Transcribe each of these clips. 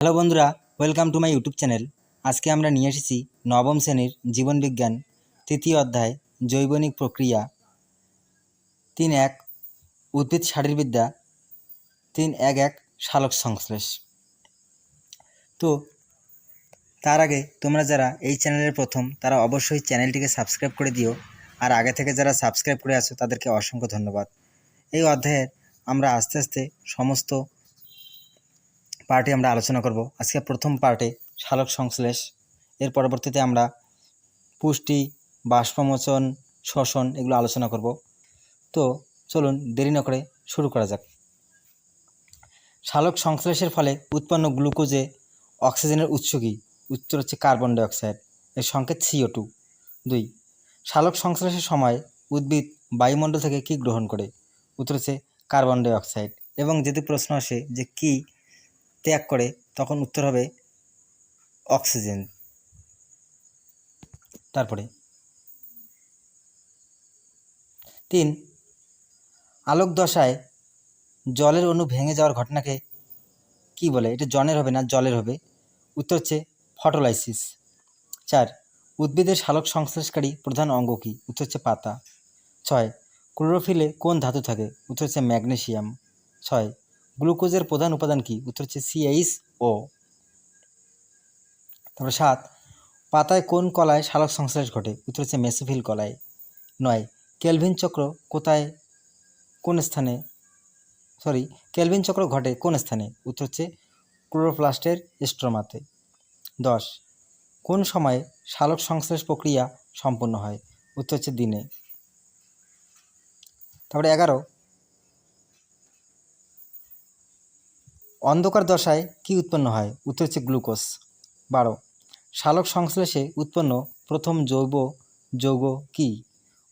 Hello বন্ধুরা welcome to my YouTube channel আজকে আমরা নিয়ে এসেছি নবম শ্রেণির জীবনবিজ্ঞান, তৃতীয় অধ্যায়, জৈবনিক প্রক্রিয়া। তিন এক, উদ্ভিদ শারীরবিদ্যা। তিন এক এক সালোক সংশ্লেষ। তো, তার আগে তোমরা যারা এই চ্যানেলের প্রথম, তারা অবশ্যই চ্যানেলটিকে সাবস্ক্রাইব করে দিও। আর আগে থেকে যারা সাবস্ক্রাইব করে আছো, তাদেরকে অসংখ্য ধন্যবাদ। এই অধ্যায়ের আমরা আস্তে আস্তে সমস্ত পার্টে আমরা আলোচনা করব। আজকে প্রথম পার্টে সালোক সংশ্লেষ। এর পরবর্তীতে আমরা পুষ্টি, বাষ্পমোচন, শ্বসন এগুলো আলোচনা করব। তো চলুন দেরি না করে শুরু করা যাক। সালোক সংশ্লেষের ফলে উৎপন্ন গ্লুকোজে অক্সিজেনের উৎস কী? উত্তর হচ্ছে কার্বন ডাইঅক্সাইড। এর সংকেত সিও টু দুই সালোক সংশ্লেষের সময় উদ্ভিদ বায়ুমণ্ডল থেকে কী গ্রহণ করে? উত্তর হচ্ছে কার্বন ডাইঅক্সাইড। এবং যদি প্রশ্ন আসে যে কী ত্যাগ করে, তখন উত্তর হবে অক্সিজেন। তারপরে তিন আলোক দশায় জলের অণু ভেঙে যাওয়ার ঘটনাকে কি বলে? এটা জনের হবে না, জলের হবে। উত্তর হচ্ছে ফটোলাইসিস। চার, উদ্ভিদের সালোক সংশ্লেষকারী প্রধান অঙ্গ কী? উত্তর হচ্ছে পাতা। ছয়, ক্লোরোফিলে কোন ধাতু থাকে? উত্তর হচ্ছে ম্যাগনেসিয়াম। ছয় গ্লুকোজের প্রধান উপাদান কি? উত্তর হচ্ছে সিএইচ ও তারপরে সাত, পাতায় কোন কলায় সালোক সংশ্লেষ ঘটে? উত্তর হচ্ছে মেসোফিল কলায়। নয়, কেলভিন চক্র কোথায়, কোন স্থানে? সরি, কেলভিন চক্র ঘটে কোন স্থানে? উত্তর হচ্ছে ক্লোরোপ্লাস্টের স্ট্রোমাতে। দশ, কোন সময়ে সালোক সংশ্লেষ প্রক্রিয়া সম্পন্ন হয়? উত্তর হচ্ছে দিনে। তারপরে এগারো অন্ধকার দশায় কি উৎপন্ন হয়? উত্তর হচ্ছে গ্লুকোজ। বারো। শালক সংশ্লেষে উৎপন্ন প্রথম জৈব যৌগ কি?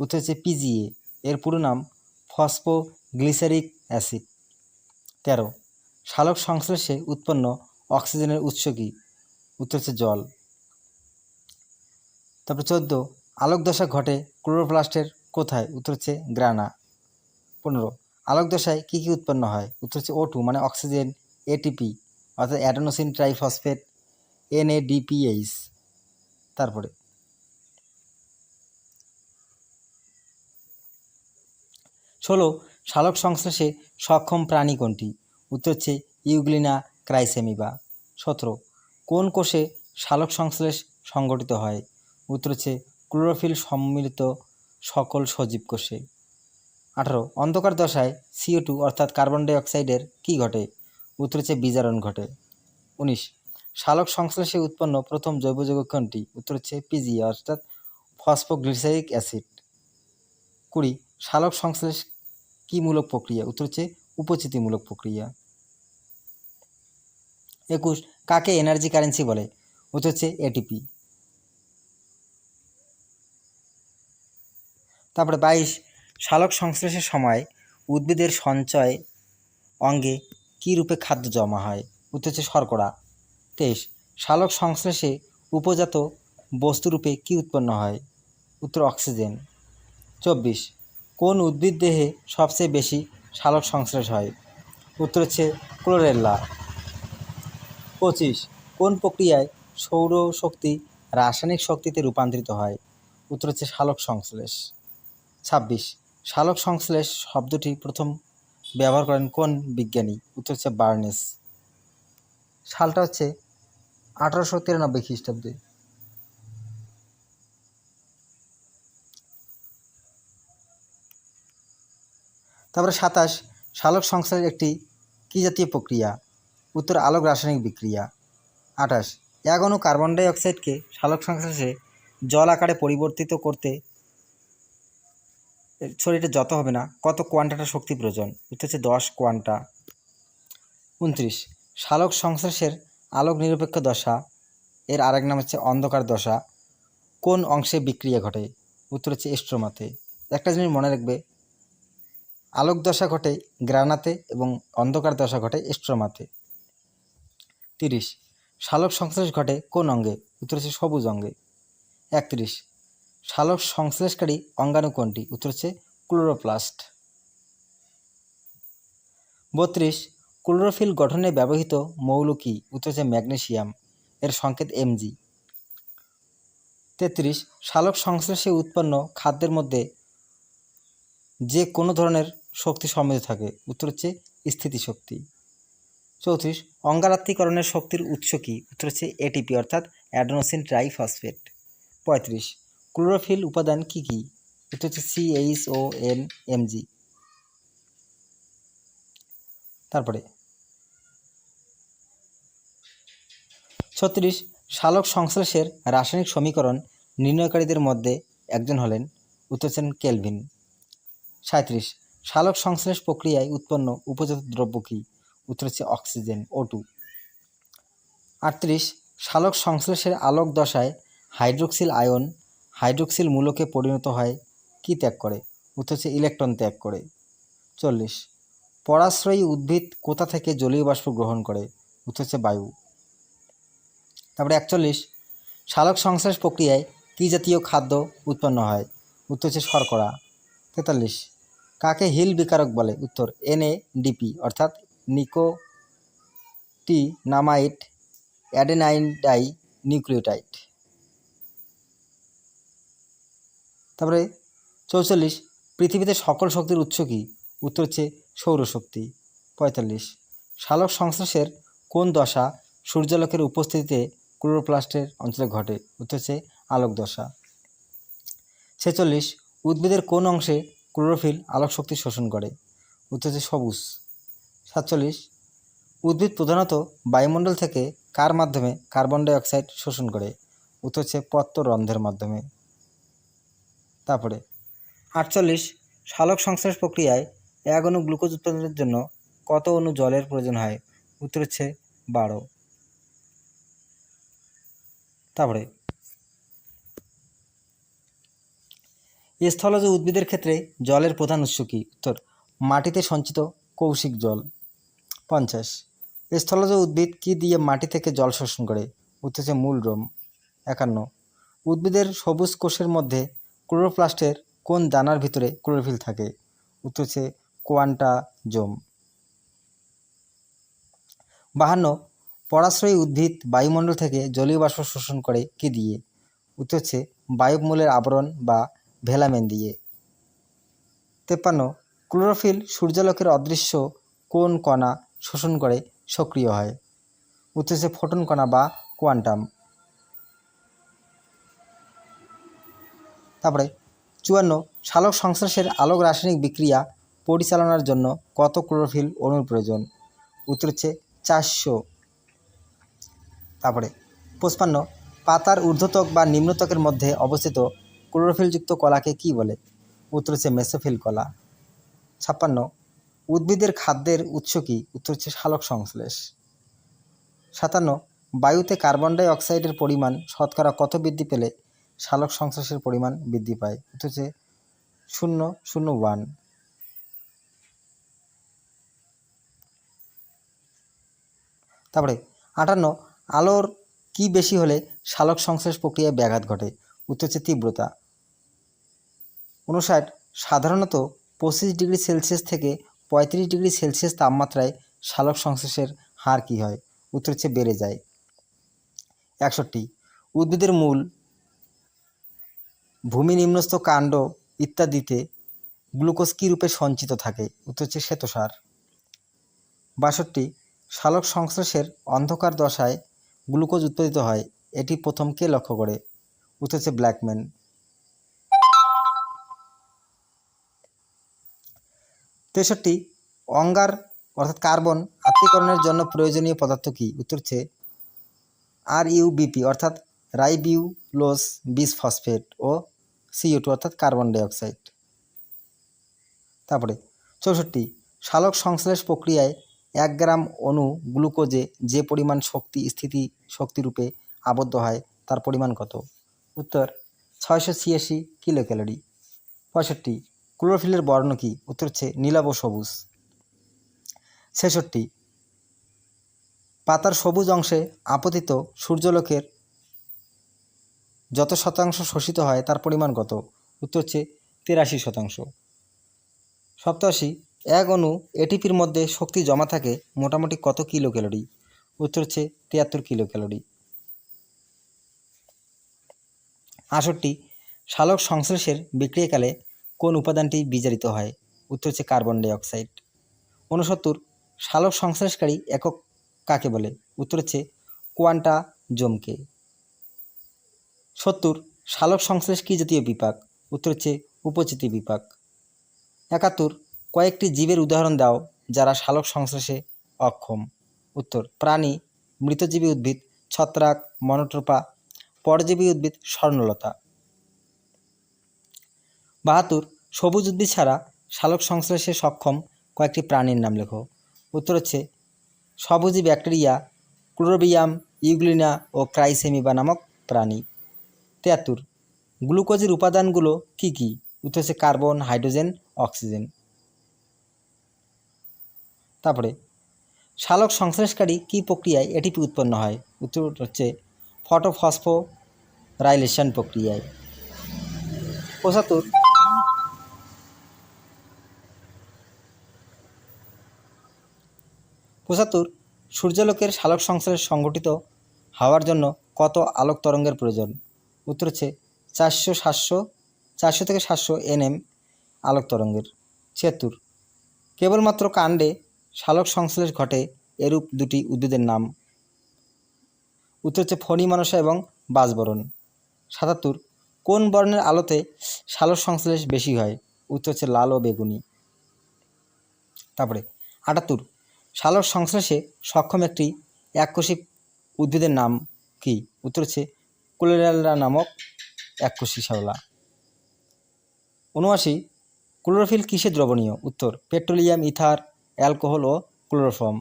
উত্তর হচ্ছে পিজিএ এর পুরো নাম ফসফোগ্লিসারিক অ্যাসিড। তেরো। শালক সংশ্লেষে উৎপন্ন অক্সিজেনের উৎস কি? উত্তর হচ্ছে জল। তারপর চোদ্দ। আলোক দশা ঘটে ক্লোরোপ্লাস্টের কোথায়? উত্তর হচ্ছে গ্রানা। পনেরো। আলোক দশায় কী কী উৎপন্ন হয়? উত্তর হচ্ছে ও টু মানে অক্সিজেন এটিপি অর্থাৎ অ্যাডেনোসিন ট্রাইফসফেট এনএডিপিএইচ তারপরে। ষোলো, সালোক সংশ্লেষে সক্ষম প্রাণী কোনটি? উত্তর হচ্ছে ইউগ্লিনা ক্রাইসেমিবা। সতেরো, কোন কোষে সালোক সংশ্লেষ সংগঠিত হয়? উত্তর হচ্ছে ক্লোরোফিল সম্মিলিত সকল সজীব কোষে। আঠারো, অন্ধকার দশায় সিও টু, অর্থাৎ কার্বন ডাইঅক্সাইডের কী ঘটে? উত্তর হচ্ছে বিজারণ ঘটে। উনিশ সালোক সংশ্লেষে উৎপন্ন প্রথম জৈব যৌগ উত্তর হচ্ছে পিজি অর্থাৎ ফসফোগ্লিসারিক অ্যাসিড কুড়ি সালোক সংশ্লেষ কি মূলক প্রক্রিয়া? উত্তর হচ্ছে উপচিতিমূলক প্রক্রিয়া। একুশ, কাকে এনার্জি কারেন্সি বলে? উত্তর হচ্ছে এটিপি তারপরে বাইশ সালোক সংশ্লেষের সময় উদ্ভিদের সঞ্চয় অঙ্গে কী রূপে খাদ্য জমা হয়? উত্তর হচ্ছে শর্করা। তেইশ সালোক সংশ্লেষে উপজাত বস্তুরূপে কী উৎপন্ন হয়? উত্তর, অক্সিজেন। চব্বিশ, কোন উদ্ভিদ দেহে সবচেয়ে বেশি সালোক সংশ্লেষ হয়? উত্তর হচ্ছে ক্লোরেল্লা পঁচিশ, কোন প্রক্রিয়ায় সৌর শক্তি রাসায়নিক শক্তিতে রূপান্তরিত হয়? উত্তর হচ্ছে সালোক সংশ্লেষ। ছাব্বিশ সালোক সংশ্লেষ শব্দটি প্রথম ব্যবহার করেন কোন বিজ্ঞানী? উত্তর হচ্ছে বার্নেস। সালটা হচ্ছে আঠারোশো তিরানব্বই খ্রিস্টাব্দে। তারপরে সাতাশ সালোক সংশ্লেষ একটি কী জাতীয় প্রক্রিয়া? উত্তর, আলোক রাসায়নিক বিক্রিয়া। আঠাশ, এক অণু কার্বন ডাই অক্সাইডকে সালোক সংশ্লেষে জল আকারে পরিবর্তিত করতে এটা যত হবে না, কত কোয়ান্টাটা শক্তি প্রয়োজন? উত্তর হচ্ছে দশ কোয়ান্টা। উনত্রিশ। শালক সংশ্লেষের আলোক নিরপেক্ষ দশা, এর আরেক নাম হচ্ছে অন্ধকার দশা। কোন অংশে বিক্রিয়া ঘটে? উত্তর হচ্ছে এস্ট্রোমাতে একটা জিনিস মনে রাখবে, আলোক দশা ঘটে গ্রানাতে এবং অন্ধকার দশা ঘটে এস্ট্রোমাতে তিরিশ। শালক সংশ্লেষ ঘটে কোন অঙ্গে? উত্তর হচ্ছে সবুজ অঙ্গে। একত্রিশ। সালোক সংশ্লেষকারী অঙ্গাণু কোনটি? উত্তর হচ্ছে ক্লোরোপ্লাস্ট। বত্রিশ, ক্লোরোফিল গঠনে ব্যবহৃত মৌল কি? উত্তর হচ্ছে ম্যাগনেসিয়াম। এর সংকেত এমজি তেত্রিশ সালোক সংশ্লেষে উৎপন্ন খাদ্যের মধ্যে যে কোনো ধরনের শক্তি সমৃদ্ধ থাকে। উত্তর হচ্ছে স্থিতিশক্তি। চৌত্রিশ, অঙ্গারাত্মীকরণের শক্তির উৎস কী? উত্তর হচ্ছে এটিপি অর্থাৎ অ্যাডোনোসিন ট্রাইফসফেট পঁয়ত্রিশ ক্লোরোফিল উপাদান কী কী? উত্তর হচ্ছে সিএইচ ও এন এমজি তারপরে। ছত্রিশ সালোক সংশ্লেষের রাসায়নিক সমীকরণ নির্ণয়কারীদের মধ্যে একজন হলেন, উত্তর হচ্ছেন কেলভিন। সাঁত্রিশ সালোক সংশ্লেষ প্রক্রিয়ায় উৎপন্ন উপজাত দ্রব্য কী? উত্তর হচ্ছে অক্সিজেন ও টু আটত্রিশ সালোক সংশ্লেষের আলোক দশায় হাইড্রোক্সিল আয়ন হাইড্রোক্সিল মূলকে পরিণত হয় কী ত্যাগ করে? উত্তর হচ্ছে ইলেকট্রন ত্যাগ করে। চল্লিশ। পরাশ্রয়ী উদ্ভিদ কোথা থেকে জলীয় বাষ্প গ্রহণ করে? উত্তর হচ্ছে বায়ু। তারপরে একচল্লিশ। সালোক সংশ্লেষ প্রক্রিয়ায় কী জাতীয় খাদ্য উৎপন্ন হয়? উত্তর হচ্ছে শর্করা। তেতাল্লিশ। কাকে হিল বিকারক বলে? উত্তর এনএডিপি, অর্থাৎ nicotinamide adenine die nucleotide. তারপরে চৌচল্লিশ, পৃথিবীতে সকল শক্তির উৎস কী? উত্তর হচ্ছে সৌরশক্তি, পঁয়তাল্লিশ। সালোক সংশ্লেষের কোন দশা সূর্যালোকের উপস্থিতিতে ক্লোরোপ্লাস্টের অঞ্চলে ঘটে? উত্তর হচ্ছে আলোক দশা। ছেচল্লিশ, উদ্ভিদের কোন অংশে ক্লোরোফিল আলোক শক্তি শোষণ করে? উত্তর হচ্ছে সবুজ। সাতচল্লিশ, উদ্ভিদ প্রধানত বায়ুমণ্ডল থেকে কার মাধ্যমে কার্বন ডাই অক্সাইড শোষণ করে? উত্তর হচ্ছে পত্র রন্ধ্রের মাধ্যমে। তারপরে আটচল্লিশ সালোক সংশ্লেষ প্রক্রিয়ায় এক অণু গ্লুকোজ উৎপাদনের জন্য কত অণু জলের প্রয়োজন হয়? উত্তর হচ্ছে বারো। তারপরে স্থলজ উদ্ভিদের ক্ষেত্রে জলের প্রধান উৎস কী? উত্তর, মাটিতে সঞ্চিত কৌশিক জল। পঞ্চাশ, স্থলজ উদ্ভিদ কী দিয়ে মাটি থেকে জল শোষণ করে? উত্তর হচ্ছে মূল রোম। একান্ন, উদ্ভিদের সবুজ কোষের মধ্যে ক্লোরোপ্লাস্টের কোন দানার ভিতরে ক্লোরোফিল থাকে? উত্তর হচ্ছে কোয়ান্টাজোম বাহান্ন, পরাশ্রয়ী উদ্ভিদ বায়ুমণ্ডল থেকে জলীয় বাষ্প শোষণ করে কি দিয়ে? উত্তর হচ্ছে বায়ুমূলের আবরণ বা ভেলামেন দিয়ে। তেপ্পান্ন, ক্লোরোফিল সূর্যালোকের অদৃশ্য কোন কণা শোষণ করে সক্রিয় হয়? উত্তর হচ্ছে ফোটন কণা বা কোয়ান্টাম। তারপরে চুয়ান্ন সালোক সংশ্লেষের আলোক রাসায়নিক বিক্রিয়া পরিচালনার জন্য কত ক্লোরোফিল অণুর প্রয়োজন? উত্তর হচ্ছে চারশো। তারপরে পঁচপান্ন, পাতার ঊর্ধ্বত্বক বা নিম্নত্বকের মধ্যে অবস্থিত ক্লোরোফিলযুক্ত কলাকে কি বলে? উত্তর হচ্ছে মেসোফিল কলা। ছাপ্পান্ন, উদ্ভিদের খাদ্যের উৎস কী? উত্তর হচ্ছে সালোক সংশ্লেষ। সাতান্ন, বায়ুতে কার্বন ডাই অক্সাইডের পরিমাণ শতকরা কত বৃদ্ধি পেলে? সালোক সংশ্লেষের পরিমাণ বৃদ্ধি পায় হচ্ছে শূন্য শূন্য ওয়ান। তারপরে, আটান্ন, আলোর কি বেশি হলে সালোক সংশ্লেষ প্রক্রিয়ায় ব্যাঘাত ঘটে, উত্তর হচ্ছে তীব্রতা। উনষাট, সাধারণত পঁচিশ ডিগ্রি সেলসিয়াস থেকে পঁয়ত্রিশ ডিগ্রি সেলসিয়াস তাপমাত্রায় সালোক সংশ্লেষের হার কী হয়, উত্তর হচ্ছে বেড়ে যায়। একষট্টি, উদ্ভিদের মূল ভূমি নিম্নস্থ কাণ্ড ইত্যাদিতে গ্লুকোজ কী রূপে সঞ্চিত থাকে? উত্তর হচ্ছে শ্বেতসার। বাষট্টি সালোক সংশ্লেষের অন্ধকার দশায় গ্লুকোজ উৎপাদিত হয়। এটি প্রথম কে লক্ষ্য করে? উত্তর হচ্ছে ব্ল্যাকম্যান। তেষট্টি, অঙ্গার, অর্থাৎ কার্বন আত্মীকরণের জন্য প্রয়োজনীয় পদার্থ কী? উত্তর হচ্ছে আর ইউবিপি অর্থাৎ রাইবিউলোস বিস ফসফেট ও সিও টু অর্থাৎ কার্বন ডাইঅক্সাইড তারপরে, চৌষট্টি সালোক সংশ্লেষ প্রক্রিয়ায় এক গ্রাম অণু গ্লুকোজে যে পরিমাণ শক্তি, স্থিতি শক্তিরূপে আবদ্ধ হয়, তার পরিমাণ কত? উত্তর, ছয়শো ছিয়াশি কিলো ক্যালোরি পঁয়ষট্টি, ক্লোরোফিলের বর্ণ কী? উত্তর হচ্ছে নীলাভ সবুজ। ছেষট্টি, পাতার সবুজ অংশে আপতিত সূর্যলোকের যত শতাংশ শোষিত হয়, তার পরিমাণ কত? উত্তর হচ্ছে তিরাশি শতাংশ। সপ্তাশি, এক অণু এটিপির মধ্যে শক্তি জমা থাকে মোটামুটি কত কিলো ক্যালোরি উত্তর হচ্ছে তিয়াত্তর কিলো ক্যালোরি আষট্টি সালোক সংশ্লেষের বিক্রিয়াকালে কোন উপাদানটি বিজারিত হয়? উত্তর হচ্ছে কার্বন ডাইঅক্সাইড ঊনসত্তর সালোক সংশ্লেষকারী একক কাকে বলে? উত্তর হচ্ছে কোয়ান্টা জমকে। সত্তর সালোক সংশ্লেষ কী জাতীয় বিপাক? উত্তর হচ্ছে উপচিতি বিপাক। একাত্তর, কয়েকটি জীবের উদাহরণ দাও যারা সালোক সংশ্লেষে অক্ষম। উত্তর, প্রাণী, মৃতজীবী উদ্ভিদ, ছত্রাক, মনোট্রোপা, পরজীবী উদ্ভিদ, স্বর্ণলতা। বাহাত্তর, সবুজ উদ্ভিদ ছাড়া সালোক সংশ্লেষে সক্ষম কয়েকটি প্রাণীর নাম লেখো। উত্তর হচ্ছে সবুজি ব্যাকটেরিয়া, ক্লোরোবিয়াম, ইউগ্লিনা ও ক্রাইসেমিবা নামক প্রাণী। তিয়াত্তর। গ্লুকোজের উপাদানগুলো কি কি? উত্তর হচ্ছে কার্বন, হাইড্রোজেন, অক্সিজেন। তারপরে সালোক সংশ্লেষকারী কী প্রক্রিয়ায় এটিপি উৎপন্ন হয়? উত্তর হচ্ছে ফটোফসফো রাইলেশন প্রক্রিয়ায়। পঁচাত্তর। পঁচাত্তর, সূর্যালোকের সালোক সংশ্লেষ সংগঠিত হওয়ার জন্য কত আলোক তরঙ্গের প্রয়োজন? উত্তর হচ্ছে চারশো সাতশো, চারশো থেকে সাতশো এনএম আলোক তরঙ্গের ছিয়াত্তর। কেবলমাত্র কাণ্ডে শালক সংশ্লেষ ঘটে এরূপ দুটি উদ্ভিদের নাম। উত্তর হচ্ছে ফণি মানসা এবং বাসবরণ। সাতাত্তর, কোন বর্ণের আলোতে শালক সংশ্লেষ বেশি হয়? উত্তর হচ্ছে লাল ও বেগুনি। তারপরে আটাত্তর শালক সংশ্লেষে সক্ষম একটি এককোষী উদ্ভিদের নাম কি? উত্তর হচ্ছে কোলেরালরা নামক এককোষী শ্যাওলা। উনআশি, ক্লোরোফিল কিসে দ্রবণীয়? উত্তর, পেট্রোলিয়াম, ইথার, অ্যালকোহল ও ক্লোরোফর্ম।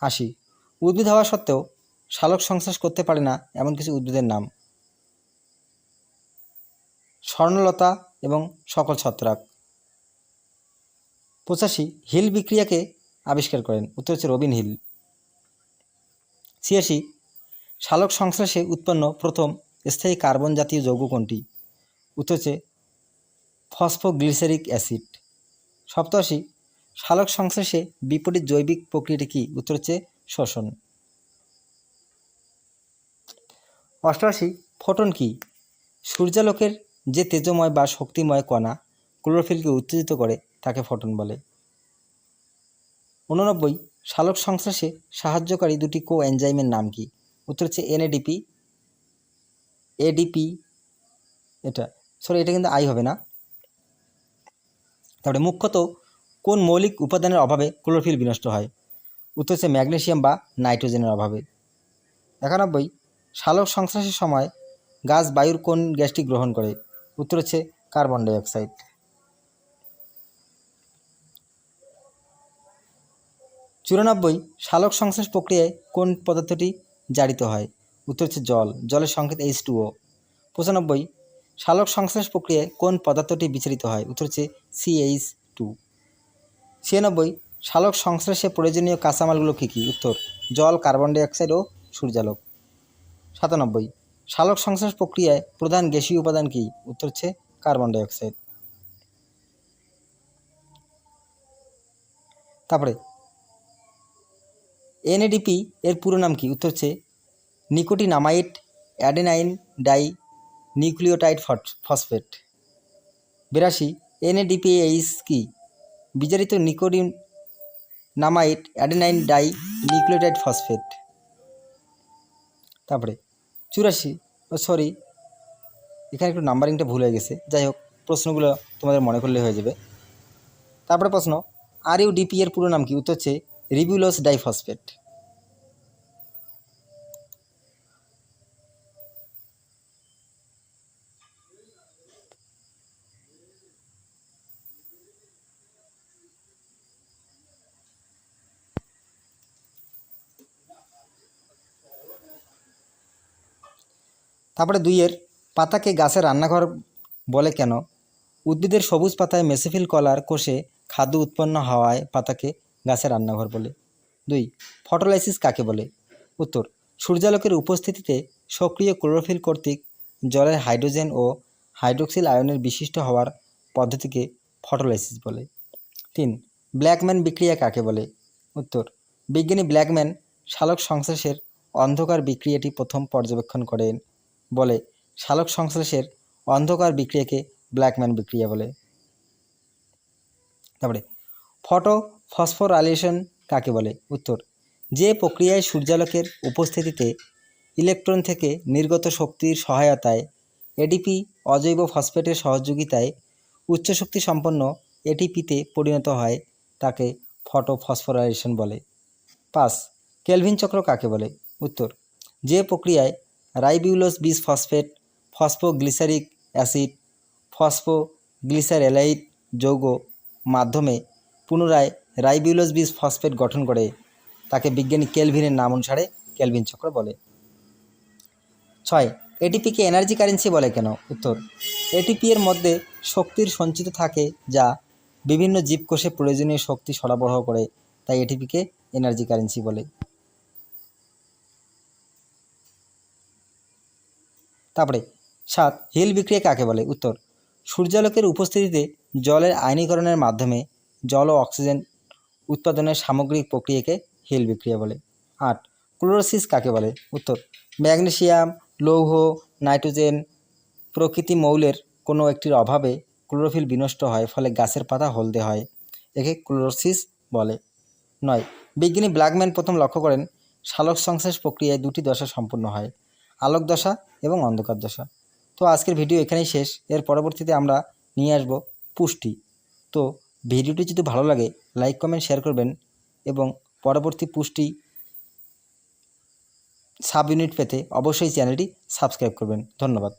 আশি, উদ্ভিদ হওয়া সত্ত্বেও সালোক সংশ্লেষ করতে পারে না এমন কিছু উদ্ভিদের নাম। স্বর্ণলতা এবং সকল ছত্রাক। পঁচাশি, হিল বিক্রিয়াকে আবিষ্কার করেন। উত্তর হচ্ছে রবিন হিল। ছিয়াশি সালোক সংশ্লেষে উৎপন্ন প্রথম স্থায়ী কার্বন জাতীয় যৌগ কোনটি? উত্তর হচ্ছে ফসফোগ্লিসারিক অ্যাসিড। সপ্তাশি সালোক সংশ্লেষে বিপরীত জৈবিক প্রক্রিয়াটি কী? উত্তর হচ্ছে শ্বসন। অষ্টআশি, ফোটন কি? সূর্যালোকের যে তেজময় বা শক্তিময় কণা ক্লোরোফিলকে উত্তেজিত করে, তাকে ফোটন বলে। উননব্বই সালোক সংশ্লেষে সাহায্যকারী দুটি কো এনজাইমের নাম কি? উত্তর হচ্ছে এনএডিপি এডিপি এটা সরি এটা কিন্তু আই হবে না। তারপরে মুখ্যত কোন মৌলিক উপাদানের অভাবে ক্লোরোফিল বিনষ্ট হয়? উত্তর হচ্ছে ম্যাগনেসিয়াম বা নাইট্রোজেনের অভাবে। একানব্বই সালোক সংশ্লেষের সময় গাছ বায়ুর কোন গ্যাসটি গ্রহণ করে? উত্তর হচ্ছে কার্বন ডাইঅক্সাইড। চুরানব্বই সালোক সংশ্লেষ প্রক্রিয়ায় কোন পদার্থটি জারিত হয়। উত্তর হচ্ছে জল, জলের সংকেত এইচ টুও পঁচানব্বই সালোক সংশ্লেষ প্রক্রিয়ায় কোন পদার্থটি বিচরিত হয়? উত্তর হচ্ছে সিএইচ টু ছিয়ানব্বই সালোক সংশ্লেষে প্রয়োজনীয় কাঁচামালগুলো কী কী? উত্তর, জল কার্বন ডাইঅক্সাইড ও সূর্যালোক। সাতানব্বই সালোক সংশ্লেষ প্রক্রিয়ায় প্রধান গ্যাসীয় উপাদান কী? উত্তর হচ্ছে কার্বন ডাইঅক্সাইড তারপরে এনএডিপি এর পুরো নাম কি? উত্তর হচ্ছে nicotinamide adenine di nucleotide phosphate. বিরাশি, এনএডিপিএইচ কি? বিজারিত nicotinamide adenine di nucleotide phosphate. তারপরে, চুরাশি, ও সরি, এখানে একটু নাম্বারিংটা ভুল হয়ে গেছে। যাই হোক, প্রশ্নগুলো তোমাদের মনে করলে হয়ে যাবে। তারপরে প্রশ্ন আর ইউ ডিপি এর পুরো নাম কি? উত্তর হচ্ছে রিবিউলোস ডাইফসফেট তারপরে দুইয়ের পাতাকে গাছের রান্নাঘর বলে কেন? উদ্ভিদের সবুজ পাতায় মেসোফিল কলার কোষে খাদ্য উৎপন্ন হওয়ায় পাতাকে গাছের রান্নাঘর বলে। দুই, ফটোলাইসিস কাকে বলে? উত্তর, সূর্যালোকের উপস্থিতিতে সক্রিয় ক্লোরোফিল কর্তৃক জলের হাইড্রোজেন ও হাইড্রোক্সিল আয়নের বিশিষ্ট হওয়ার পদ্ধতিকে ফটোলাইসিস বলে। তিন, ব্ল্যাকম্যান বিক্রিয়া কাকে বলে? উত্তর, বিজ্ঞানী ব্ল্যাকম্যান শালক সংশ্লেষের অন্ধকার বিক্রিয়াটি প্রথম পর্যবেক্ষণ করেন বলে শালক সংশ্লেষের অন্ধকার বিক্রিয়াকে ব্ল্যাকম্যান বিক্রিয়া বলে। তারপরে, ফটো ফসফোরাইলেশন কাকে বলে? উত্তর, যে প্রক্রিয়ায় সূর্যালোকের উপস্থিতিতে ইলেকট্রন থেকে নির্গত শক্তির সহায়তায় এডিপি অজৈব ফসফেটের সহযোগিতায় উচ্চ শক্তি সম্পন্ন এটিপিতে পরিণত হয়, তাকে ফটো ফসফোরাইলেশন বলে। পাস কেলভিন চক্র কাকে বলে? উত্তর, যে প্রক্রিয়ায় রাইবিউলোস বিস ফসফেট, ফসফোগ্লিসারিক অ্যাসিড ফসফোগ্লিসারেলাইট যৌগ মাধ্যমে পুনরায় রাইবিউলোস বিস ফসফেট গঠন করে তাকে বিজ্ঞানী কেলভিনের নাম অনুসারে কেলভিন চক্র বলে। ছয় এটিপিকে এনার্জি কারেন্সি বলে কেন? উত্তর এটিপি এর মধ্যে শক্তির সঞ্চিত থাকে যা বিভিন্ন জীবকোষে প্রয়োজনীয় শক্তি সরবরাহ করে, তাই এটিপিকে এনার্জি কারেন্সি বলে। তারপরে, সাত, হিল বিক্রিয়া কাকে বলে? উত্তর, সূর্যালোকের উপস্থিতিতে জলের আয়নীকরণের মাধ্যমে জল ও অক্সিজেন উৎপাদনের সামগ্রিক প্রক্রিয়াকে হিল বিক্রিয়া বলে। আট, ক্লোরোসিস কাকে বলে? উত্তর, ম্যাগনেসিয়াম, লৌহ, নাইট্রোজেন প্রকৃতি মৌলের কোনো একটির অভাবে ক্লোরোফিল বিনষ্ট হয়, ফলে গাছের পাতা হলদে হয়, একে ক্লোরোসিস বলে। নয়, বিজ্ঞানী ব্ল্যাকম্যান প্রথম লক্ষ্য করেন সালোক সংশ্লেষ প্রক্রিয়ায় দুটি দশা সম্পূর্ণ হয়, আলোক দশা এবং অন্ধকার দশা। তো আজকের ভিডিও এখানেই শেষ, এর পরবর্তীতে আমরা নিয়ে আসব পুষ্টি। তো ভিডিওটি যদি ভালো লাগে, লাইক, কমেন্ট, শেয়ার করবেন এবং পরবর্তী পুষ্টি সাব ইউনিট পেতে অবশ্যই চ্যানেলটি সাবস্ক্রাইব করবেন। ধন্যবাদ।